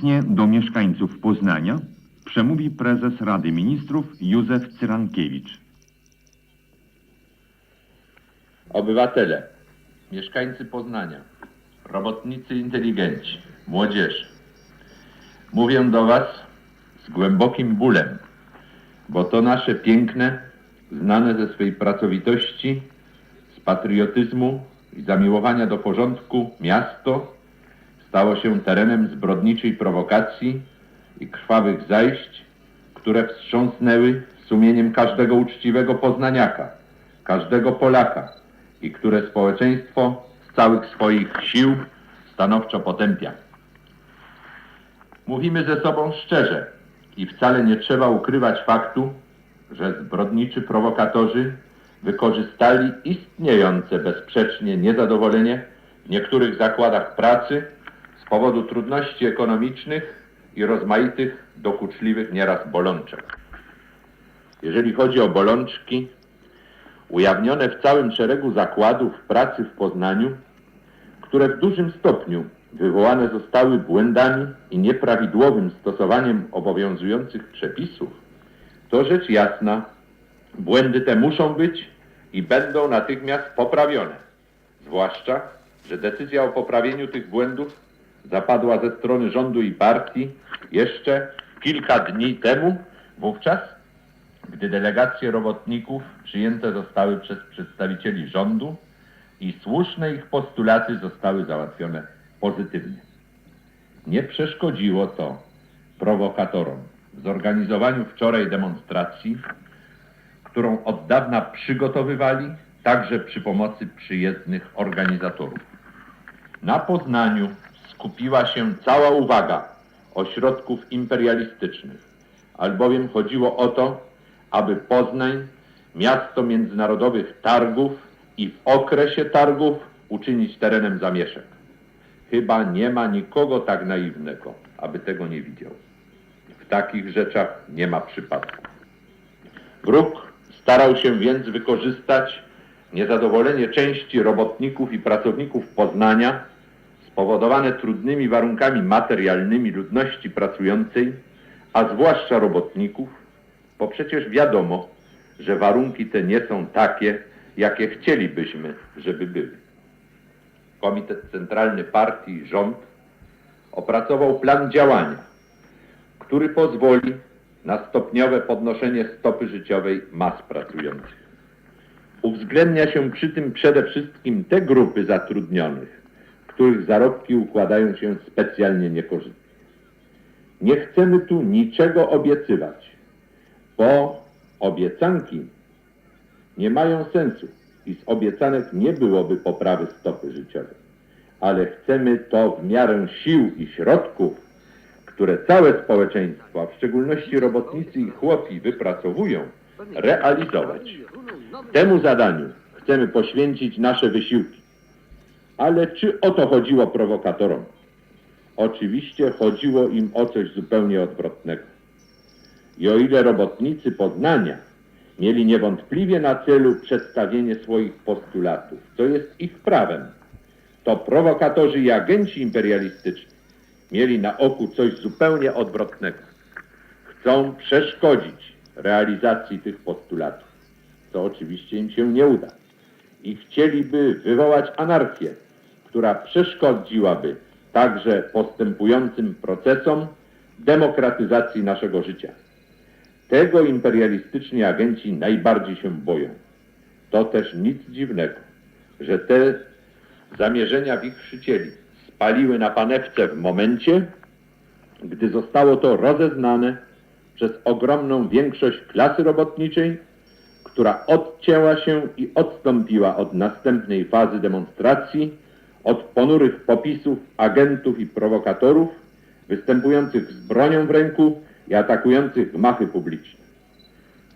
Obecnie do mieszkańców Poznania przemówi prezes Rady Ministrów Józef Cyrankiewicz. Obywatele, mieszkańcy Poznania, robotnicy inteligenci, młodzież. Mówię do Was z głębokim bólem, bo to nasze piękne, znane ze swej pracowitości, z patriotyzmu i zamiłowania do porządku miasto stało się terenem zbrodniczej prowokacji i krwawych zajść, które wstrząsnęły sumieniem każdego uczciwego poznaniaka, każdego Polaka i które społeczeństwo z całych swoich sił stanowczo potępia. Mówimy ze sobą szczerze i wcale nie trzeba ukrywać faktu, że zbrodniczy prowokatorzy wykorzystali istniejące bezsprzecznie niezadowolenie w niektórych zakładach pracy powodu trudności ekonomicznych i rozmaitych, dokuczliwych nieraz bolączek. Jeżeli chodzi o bolączki, ujawnione w całym szeregu zakładów pracy w Poznaniu, które w dużym stopniu wywołane zostały błędami i nieprawidłowym stosowaniem obowiązujących przepisów, to rzecz jasna, błędy te muszą być i będą natychmiast poprawione. Zwłaszcza, że decyzja o poprawieniu tych błędów zapadła ze strony rządu i partii jeszcze kilka dni temu, wówczas gdy delegacje robotników przyjęte zostały przez przedstawicieli rządu i słuszne ich postulaty zostały załatwione pozytywnie. Nie przeszkodziło to prowokatorom w zorganizowaniu wczoraj demonstracji, którą od dawna przygotowywali także przy pomocy przyjezdnych organizatorów. Na Poznaniu skupiła się cała uwaga ośrodków imperialistycznych, albowiem chodziło o to, aby Poznań, miasto międzynarodowych targów i w okresie targów uczynić terenem zamieszek. Chyba nie ma nikogo tak naiwnego, aby tego nie widział. W takich rzeczach nie ma przypadku. Wróg starał się więc wykorzystać niezadowolenie części robotników i pracowników Poznania spowodowane trudnymi warunkami materialnymi ludności pracującej, a zwłaszcza robotników, bo przecież wiadomo, że warunki te nie są takie, jakie chcielibyśmy, żeby były. Komitet Centralny Partii i rząd opracował plan działania, który pozwoli na stopniowe podnoszenie stopy życiowej mas pracujących. Uwzględnia się przy tym przede wszystkim te grupy zatrudnionych, których zarobki układają się specjalnie niekorzystnie. Nie chcemy tu niczego obiecywać, bo obiecanki nie mają sensu i z obiecanek nie byłoby poprawy stopy życiowej. Ale chcemy to w miarę sił i środków, które całe społeczeństwo, a w szczególności robotnicy i chłopi wypracowują, realizować. Temu zadaniu chcemy poświęcić nasze wysiłki. Ale czy o to chodziło prowokatorom? Oczywiście chodziło im o coś zupełnie odwrotnego. I o ile robotnicy Poznania mieli niewątpliwie na celu przedstawienie swoich postulatów, co jest ich prawem, to prowokatorzy i agenci imperialistyczni mieli na oku coś zupełnie odwrotnego. Chcą przeszkodzić realizacji tych postulatów, co oczywiście im się nie uda. I chcieliby wywołać anarchię, która przeszkodziłaby także postępującym procesom demokratyzacji naszego życia. Tego imperialistyczni agenci najbardziej się boją. To też nic dziwnego, że te zamierzenia wichrzycieli spaliły na panewce w momencie, gdy zostało to rozeznane przez ogromną większość klasy robotniczej, która odcięła się i odstąpiła od następnej fazy demonstracji, od ponurych popisów agentów i prowokatorów, występujących z bronią w ręku i atakujących gmachy publiczne.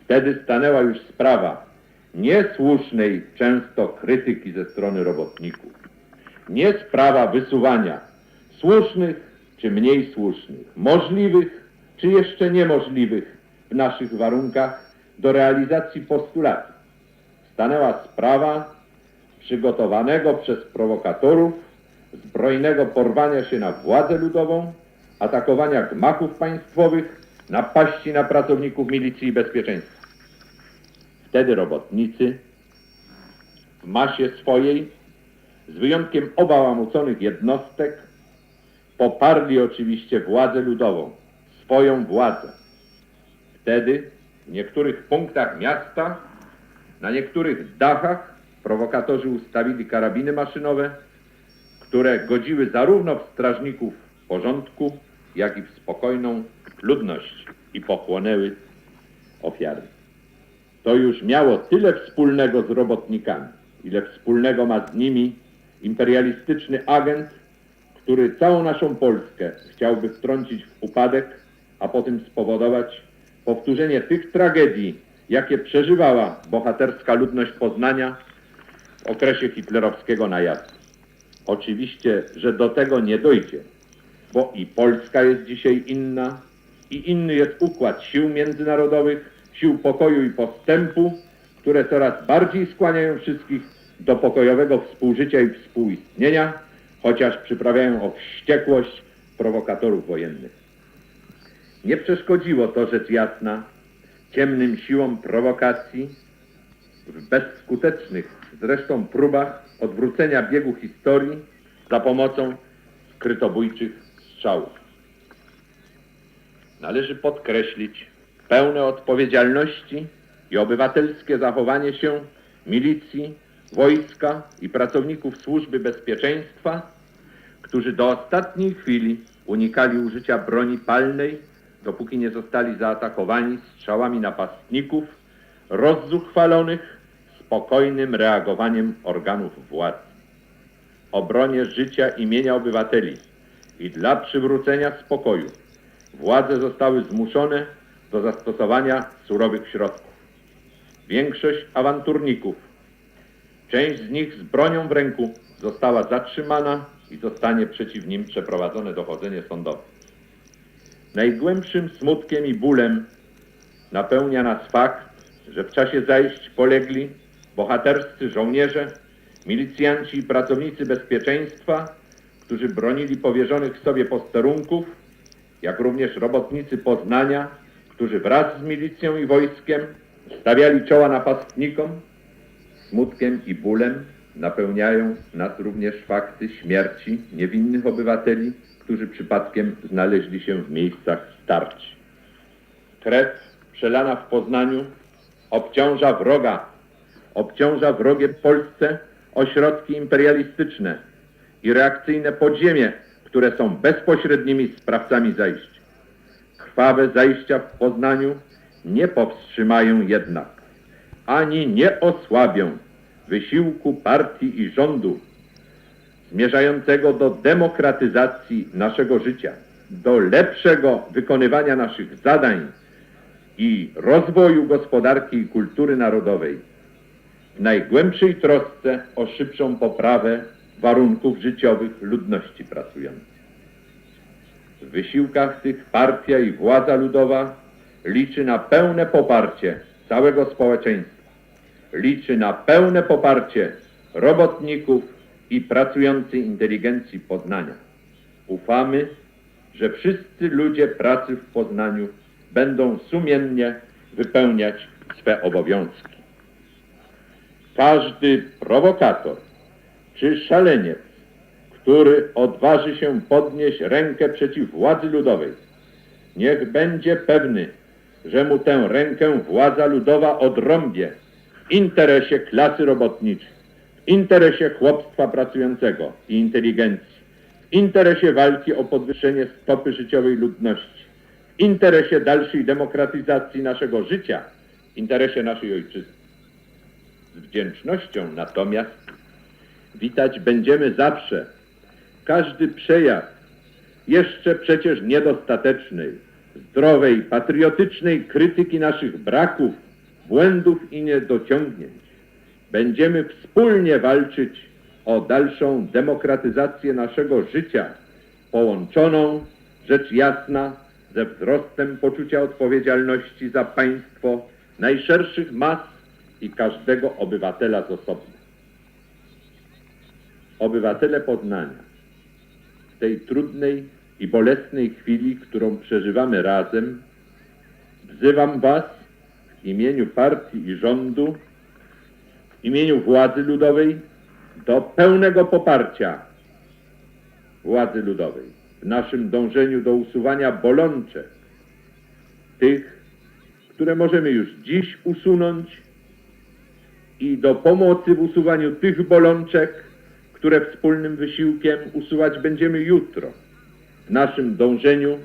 Wtedy stanęła już sprawa niesłusznej często krytyki ze strony robotników, nie sprawa wysuwania słusznych czy mniej słusznych, możliwych czy jeszcze niemożliwych w naszych warunkach do realizacji postulatu. Stanęła sprawa przygotowanego przez prowokatorów zbrojnego porwania się na władzę ludową, atakowania gmachów państwowych, napaści na pracowników milicji i bezpieczeństwa. Wtedy robotnicy w masie swojej, z wyjątkiem obałamuconych jednostek, poparli oczywiście władzę ludową, swoją władzę. Wtedy w niektórych punktach miasta, na niektórych dachach prowokatorzy ustawili karabiny maszynowe, które godziły zarówno w strażników porządku, jak i w spokojną ludność i pochłonęły ofiary. To już miało tyle wspólnego z robotnikami, ile wspólnego ma z nimi imperialistyczny agent, który całą naszą Polskę chciałby wtrącić w upadek, a potem spowodować powtórzenie tych tragedii, jakie przeżywała bohaterska ludność Poznania okresie hitlerowskiego najazdu. Oczywiście, że do tego nie dojdzie, bo i Polska jest dzisiaj inna, i inny jest układ sił międzynarodowych, sił pokoju i postępu, które coraz bardziej skłaniają wszystkich do pokojowego współżycia i współistnienia, chociaż przyprawiają o wściekłość prowokatorów wojennych. Nie przeszkodziło to, rzecz jasna, ciemnym siłom prowokacji w bezskutecznych zresztą próbach odwrócenia biegu historii za pomocą skrytobójczych strzałów. Należy podkreślić pełne odpowiedzialności i obywatelskie zachowanie się milicji, wojska i pracowników służby bezpieczeństwa, którzy do ostatniej chwili unikali użycia broni palnej, dopóki nie zostali zaatakowani strzałami napastników, rozzuchwalonych spokojnym reagowaniem organów władzy. Obronie życia imienia obywateli i dla przywrócenia spokoju władze zostały zmuszone do zastosowania surowych środków. Większość awanturników, część z nich z bronią w ręku, została zatrzymana i zostanie przeciw nim przeprowadzone dochodzenie sądowe. Najgłębszym smutkiem i bólem napełnia nas fakt, że w czasie zajść polegli bohaterscy żołnierze, milicjanci i pracownicy bezpieczeństwa, którzy bronili powierzonych sobie posterunków, jak również robotnicy Poznania, którzy wraz z milicją i wojskiem stawiali czoła napastnikom. Smutkiem i bólem napełniają nas również fakty śmierci niewinnych obywateli, którzy przypadkiem znaleźli się w miejscach starć. Krew przelana w Poznaniu obciąża wroga, obciąża wrogie Polsce ośrodki imperialistyczne i reakcyjne podziemie, które są bezpośrednimi sprawcami zajść. Krwawe zajścia w Poznaniu nie powstrzymają jednak, ani nie osłabią wysiłku partii i rządu zmierzającego do demokratyzacji naszego życia, do lepszego wykonywania naszych zadań i rozwoju gospodarki i kultury narodowej w najgłębszej trosce o szybszą poprawę warunków życiowych ludności pracującej. W wysiłkach tych partia i władza ludowa liczy na pełne poparcie całego społeczeństwa. Liczy na pełne poparcie robotników i pracującej inteligencji Poznania. Ufamy, że wszyscy ludzie pracy w Poznaniu będą sumiennie wypełniać swe obowiązki. Każdy prowokator czy szaleniec, który odważy się podnieść rękę przeciw władzy ludowej, niech będzie pewny, że mu tę rękę władza ludowa odrąbie w interesie klasy robotniczej, w interesie chłopstwa pracującego i inteligencji, w interesie walki o podwyższenie stopy życiowej ludności, w interesie dalszej demokratyzacji naszego życia, w interesie naszej ojczyzny. Z wdzięcznością natomiast witać będziemy zawsze każdy przejaw jeszcze przecież niedostatecznej, zdrowej, patriotycznej krytyki naszych braków, błędów i niedociągnięć. Będziemy wspólnie walczyć o dalszą demokratyzację naszego życia, połączoną, rzecz jasna, ze wzrostem poczucia odpowiedzialności za państwo najszerszych mas i każdego obywatela z osobna. Obywatele Poznania w tej trudnej i bolesnej chwili, którą przeżywamy razem, wzywam Was w imieniu partii i rządu, w imieniu władzy ludowej do pełnego poparcia władzy ludowej w naszym dążeniu do usuwania bolączek, tych, które możemy już dziś usunąć i do pomocy w usuwaniu tych bolączek, które wspólnym wysiłkiem usuwać będziemy jutro w naszym dążeniu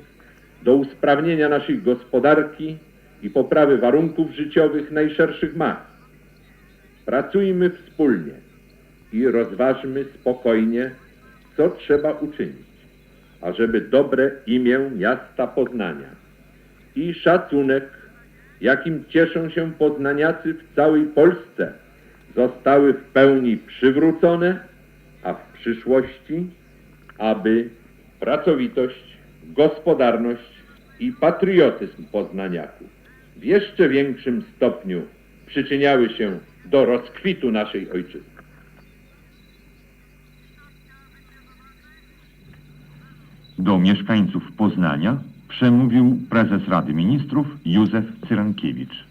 do usprawnienia naszej gospodarki i poprawy warunków życiowych najszerszych mas. Pracujmy wspólnie i rozważmy spokojnie, co trzeba uczynić, ażeby dobre imię miasta Poznania i szacunek, jakim cieszą się poznaniacy w całej Polsce, zostały w pełni przywrócone, a w przyszłości, aby pracowitość, gospodarność i patriotyzm poznaniaków w jeszcze większym stopniu przyczyniały się do rozkwitu naszej ojczyzny. Do mieszkańców Poznania przemówił prezes Rady Ministrów Józef Cyrankiewicz.